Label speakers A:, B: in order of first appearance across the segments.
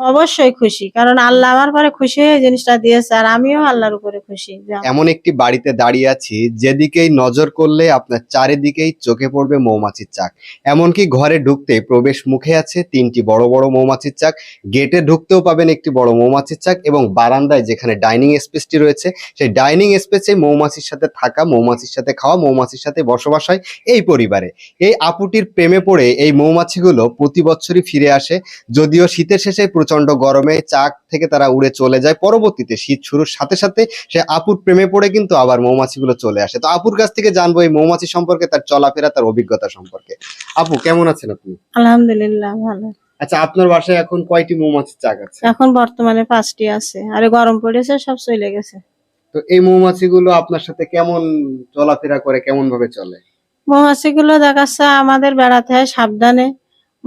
A: অবশ্যই খুশি, কারণ আল্লাহ আমার পরে খুশি হয়ে জিনিসটা দিয়েছে আর আমিও আল্লাহর উপরে খুশি
B: এমন একটি বাড়িতে দাঁড়িয়ে আছি, যেদিকেই নজর করলে আপনার চারিদিকেই চোখে পড়বে মৌমাছির চাক। এমনকি ঘরে ঢুকতে প্রবেশ মুখে আছে তিনটি বড় বড় মৌমাছির চাক, গেটে ঢুকতেও পাবেন একটি বড় মৌমাছির চাক এবং বারান্দায় যেখানে ডাইনিং স্পেসটি রয়েছে, সেই ডাইনিং স্পেসে মৌমাছির সাথে থাকা, মৌমাছির সাথে খাওয়া, মৌমাছির সাথে বসবাস হয় এই পরিবারে। এই আপুটির প্রেমে পড়ে এই মৌমাছিগুলো প্রতি বছরই ফিরে আসে, যদিও শীতের শেষে প্রচণ্ড গরমে চাক থেকে তারা উড়ে চলে যায়। পরবর্তীতে শীত শুরুর সাথে সাথে সে আপুর প্রেমে পড়ে কিন্তু আবার মৌমাছিগুলো চলে আসে। তো আপুর কাছ থেকে জানব এই মৌমাছি সম্পর্কে তার চলাফেরা তার অভিজ্ঞতা সম্পর্কে। আপু কেমন আছেন আপনি?
A: আলহামদুলিল্লাহ ভালো।
B: আচ্ছা আপনার বাসায় এখন কয়টি মৌমাছির চাক আছে?
A: এখন বর্তমানে পাঁচটি আছে। আর গরম পড়েছে সব চলে গেছে।
B: তো এই মৌমাছিগুলো আপনার সাথে কেমন চলাফেরা করে কেমন ভাবে চলে?
A: মৌমাছিগুলো দেখাচ্ছে আমাদের বেড়াতে হয় সাবধানে।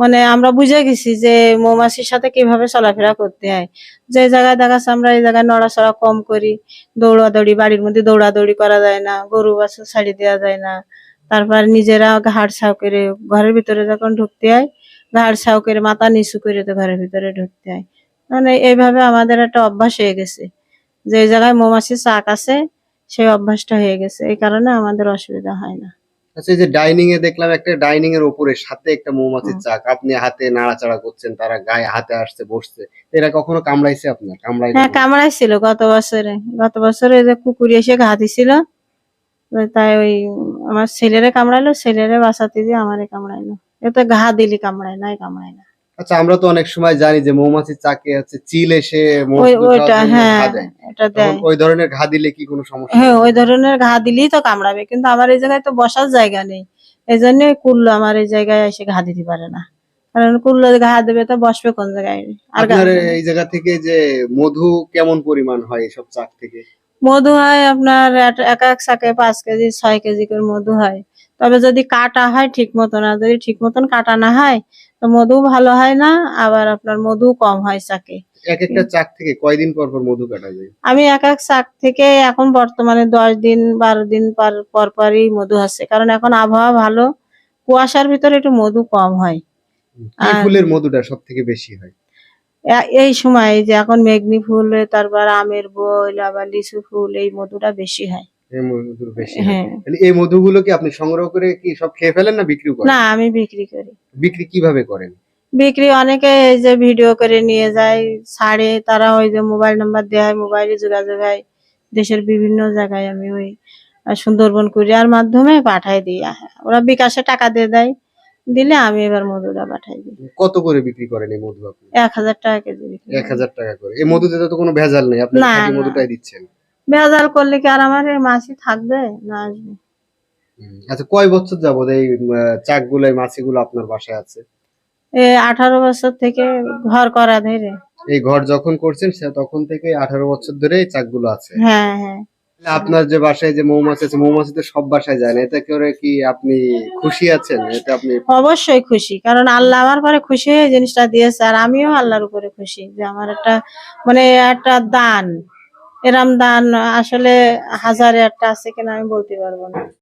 A: মানে আমরা বুঝে গেছি যে মৌমাছির সাথে কীভাবে চলাফেরা করতে হয়। যে জায়গায় দেখাচ্ছে আমরা, এই জায়গায় নড়াচড়া কম করি, দৌড়াদৌড়ি, বাড়ির মধ্যে দৌড়াদৌড়ি করা যায় না, গরু বাছুর ছাড়ি দেওয়া যায় না। তারপর নিজেরা ঘাড় ছাউ করে, ঘরের ভিতরে যখন ঢুকতে হয়, ঘাড় ছাউ করে, মাথা নিচু করে তো ঘরের ভিতরে ঢুকতে হয়। মানে এইভাবে আমাদের একটা অভ্যাস হয়ে গেছে। যে জায়গায় মৌমাছির চাক আছে, সেই অভ্যাসটা হয়ে গেছে। এই কারণে আমাদের অসুবিধা হয় না।
B: আচ্ছা এই যে ডাইনিং এ দেখলাম একটা ডাইনিং এর উপরে সাথে একটা মৌমাছির চাক। আপনি হাতে নাড়াচাড়া করছেন তারা গায়ে হাতে আসছে বসছে। এরা কখনো কামড়াইছে আপনার? কামড়াই
A: হ্যাঁ কামড়াইছিল গত বছরে। গত বছরে যে কুকুরি এসে ঘা দিছিল। তাই ওই আমার ছেলেরে কামড়াইলো ছেলেরে বাঁচাতে দিয়ে আমারে কামড়াইলো। এ তো ঘা দিলি কামড়ায় নাই কামড়ায় না।
B: আচ্ছা আমরা তো অনেক সময় জানি যে মৌমাছির চাকে আছে চিল এসে মৌমাছি
A: ওইটা হ্যাঁ। এটা দেয়।
B: ওই ধরনের ঘা দিলে কি কোনো সমস্যা?
A: হ্যাঁ ওই ধরনের ঘা দিলেই তো কামড়াবে কিন্তু আমার এই জায়গায় তো বসার জায়গা নেই। এই জন্য কুল্লো আমার এই জায়গায় এসে ঘা দিতে পারে না। কারণ কুল্লো ঘা দেবে তো বসবে কোন জায়গায়? আর।
B: এই জায়গা থেকে যে মধু কেমন পরিমাণ হয় এসব চাক থেকে?
A: মধু হয় আপনার এক- এক শাকে পাঁচ কেজি ছয় কেজি করে মধু হয়। তবে যদি কাটা হয় ঠিক মতন না যদি ঠিক মতন কাটা না হয় তো মধু ভালো হয় না আবার আপনার মধু কম হয় চাকে
B: এক একটা চাক থেকে কয়দিন পর পর মধু কাটা যায়?
A: আমি এক এক শাক থেকে এখন বর্তমানে দশ দিন বারো দিন পর পর পরই মধু আছে কারণ এখন আবহাওয়া ভালো কুয়াশার ভিতরে একটু মধু কম হয়।
B: ফুলের মধুটা সব থেকে বেশি হয়?
A: এই সময় যে এখন মেঘনি ফুল তারপর আমের বইল আবার লিচু ফুল এই মধুটা বেশি হয়।
B: মধুর বেশি হ্যাঁ। তাহলে এই মধুগুলো কি আপনি সংগ্রহ করে কি সব খেয়ে ফেলেন না বিক্রি করেন?
A: না আমি বিক্রি করি।
B: বিক্রি কীভাবে করেন?
A: বিক্রি অনেকে এই যে ভিডিও করে নিয়ে যায় ছাড়ে তারা ওই যে মোবাইল নাম্বার দেওয়া হয় মোবাইলে যোগাযোগ হয়। দেশের বিভিন্ন জায়গায় আমি ওই সুন্দরবন কুরিয়ার মাধ্যমে পাঠাই দিই। ওরা বিকাশে টাকা দিয়ে দেয় দিলে আমি এবার মধুটা পাঠাই দিই।
B: কত করে বিক্রি করেন এই মধু আপনি?
A: এক হাজার টাকা কেজি
B: এক হাজার টাকা করে। এই মধুতে তো কোনো ভেজাল নেই আপনি। মধুটাই দিচ্ছেন।
A: ভেজাল করলে কি আর আমার মাছি থাকবে না আসবে?
B: আচ্ছা কয় বছর যাবত এই চাকগুলো এই মাছিগুলো আপনার বাসায় আছে?
A: এ আঠারো বছর থেকে ঘর করা ধরে।
B: এই ঘর যখন করছেন সে তখন থেকে আঠারো বছর ধরে এই চাকগুলো আছে?
A: হ্যাঁ হ্যাঁ।
B: আপনার যে বাসায় যে মৌমাছি আছে মৌমাছি তো সব বাসায় যায় না এতে করে কি আপনি খুশি আছেন? এটা আপনি
A: অবশ্যই খুশি কারণ আল্লাহ আমার পরে খুশি হয়ে জিনিসটা দিয়েছে আর আমিও আল্লাহর উপরে খুশি যে আমার একটা মানে একটা দান। এরম দান আসলে হাজারে একটা আছে কিনা আমি বলতে পারব না।